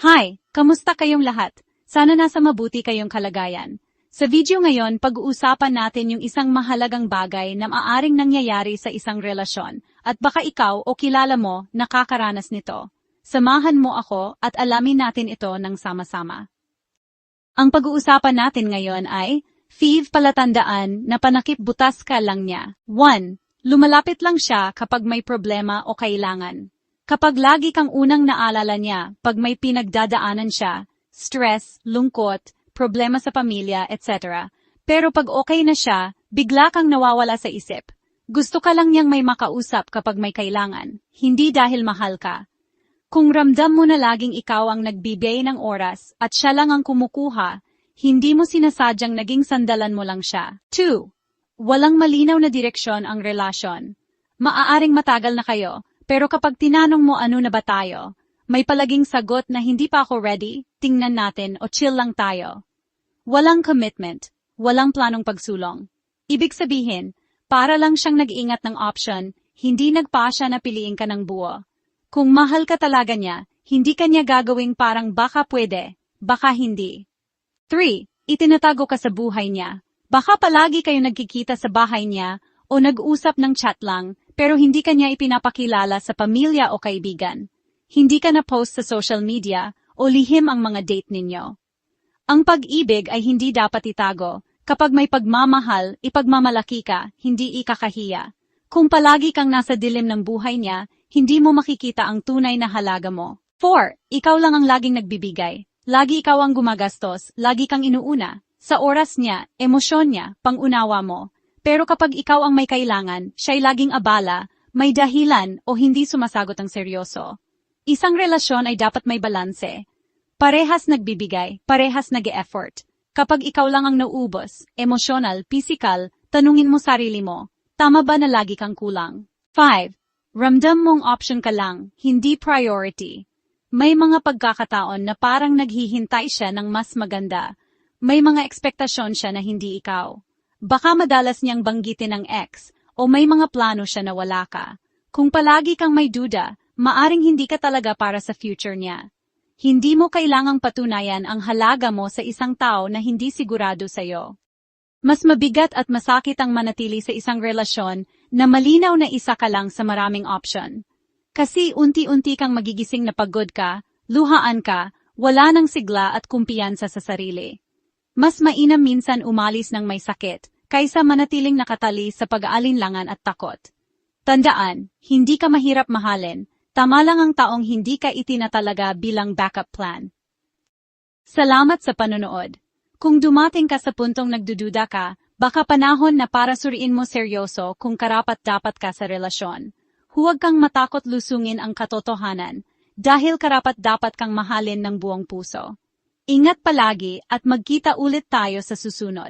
Hi! Kamusta kayong lahat? Sana nasa mabuti kayong kalagayan. Sa video ngayon, pag-uusapan natin yung isang mahalagang bagay na maaaring nangyayari sa isang relasyon at baka ikaw o kilala mo nakakaranas nito. Samahan mo ako at alamin natin ito ng sama-sama. Ang pag-uusapan natin ngayon ay Thief palatandaan na panakip butas ka lang niya. 1. Lumalapit lang siya kapag may problema o kailangan. Kapag lagi kang unang naalala niya pag may pinagdadaanan siya, stress, lungkot, problema sa pamilya, etc. Pero pag okay na siya, bigla kang nawawala sa isip. Gusto ka lang niyang may makausap kapag may kailangan, hindi dahil mahal ka. Kung ramdam mo na laging ikaw ang nagbibigay ng oras at siya lang ang kumukuha, hindi mo sinasadyang naging sandalan mo lang siya. 2. Walang malinaw na direksyon ang relasyon. Maaaring matagal na kayo, pero kapag tinanong mo ano na ba tayo, may palaging sagot na hindi pa ako ready, tingnan natin o chill lang tayo. Walang commitment, walang planong pagsulong. Ibig sabihin, para lang siyang nag-ingat ng option, hindi nagpa siya na piliin ka ng buo. Kung mahal ka talaga niya, hindi ka niya gagawing parang baka pwede, baka hindi. 3. Itinatago ka sa buhay niya. Baka palagi kayo nagkikita sa bahay niya o nag-usap ng chat lang pero hindi ka niya ipinapakilala sa pamilya o kaibigan. Hindi ka na post sa social media o lihim ang mga date ninyo. Ang pag-ibig ay hindi dapat itago. Kapag may pagmamahal, ipagmamalaki ka, hindi ikakahiya. Kung palagi kang nasa dilim ng buhay niya, hindi mo makikita ang tunay na halaga mo. 4. Ikaw lang ang laging nagbibigay. Lagi ikaw ang gumagastos, lagi kang inuuna. Sa oras niya, emosyon niya, pangunawa mo. Pero kapag ikaw ang may kailangan, siya'y laging abala, may dahilan o hindi sumasagot ang seryoso. Isang relasyon ay dapat may balanse. Parehas nagbibigay, parehas nag effort Kapag ikaw lang ang nauubos, emosyonal, physical, tanungin mo sarili mo, tama ba na lagi kang kulang? 5. Ramdam mong option ka lang, hindi priority. May mga pagkakataon na parang naghihintay siya ng mas maganda. May mga ekspektasyon siya na hindi ikaw. Baka madalas niyang banggitin ng ex o may mga plano siya na wala ka. Kung palagi kang may duda, maaring hindi ka talaga para sa future niya. Hindi mo kailangang patunayan ang halaga mo sa isang tao na hindi sigurado sa'yo. Mas mabigat at masakit ang manatili sa isang relasyon na malinaw na isa ka lang sa maraming option. Kasi unti-unti kang magigising na pagod ka, luhaan ka, wala nang sigla at kumpiyansa sa sarili. Mas mainam minsan umalis ng may sakit, kaysa manatiling nakatali sa pag-aalinlangan at takot. Tandaan, hindi ka mahirap mahalin, tama lang ang taong hindi ka itinatalaga bilang backup plan. Salamat sa panonood. Kung dumating ka sa puntong nagdududa ka, baka panahon na para suriin mo seryoso kung karapat-dapat ka sa relasyon. Huwag kang matakot lusungin ang katotohanan dahil karapat dapat kang mahalin ng buong puso. Ingat palagi at magkita ulit tayo sa susunod.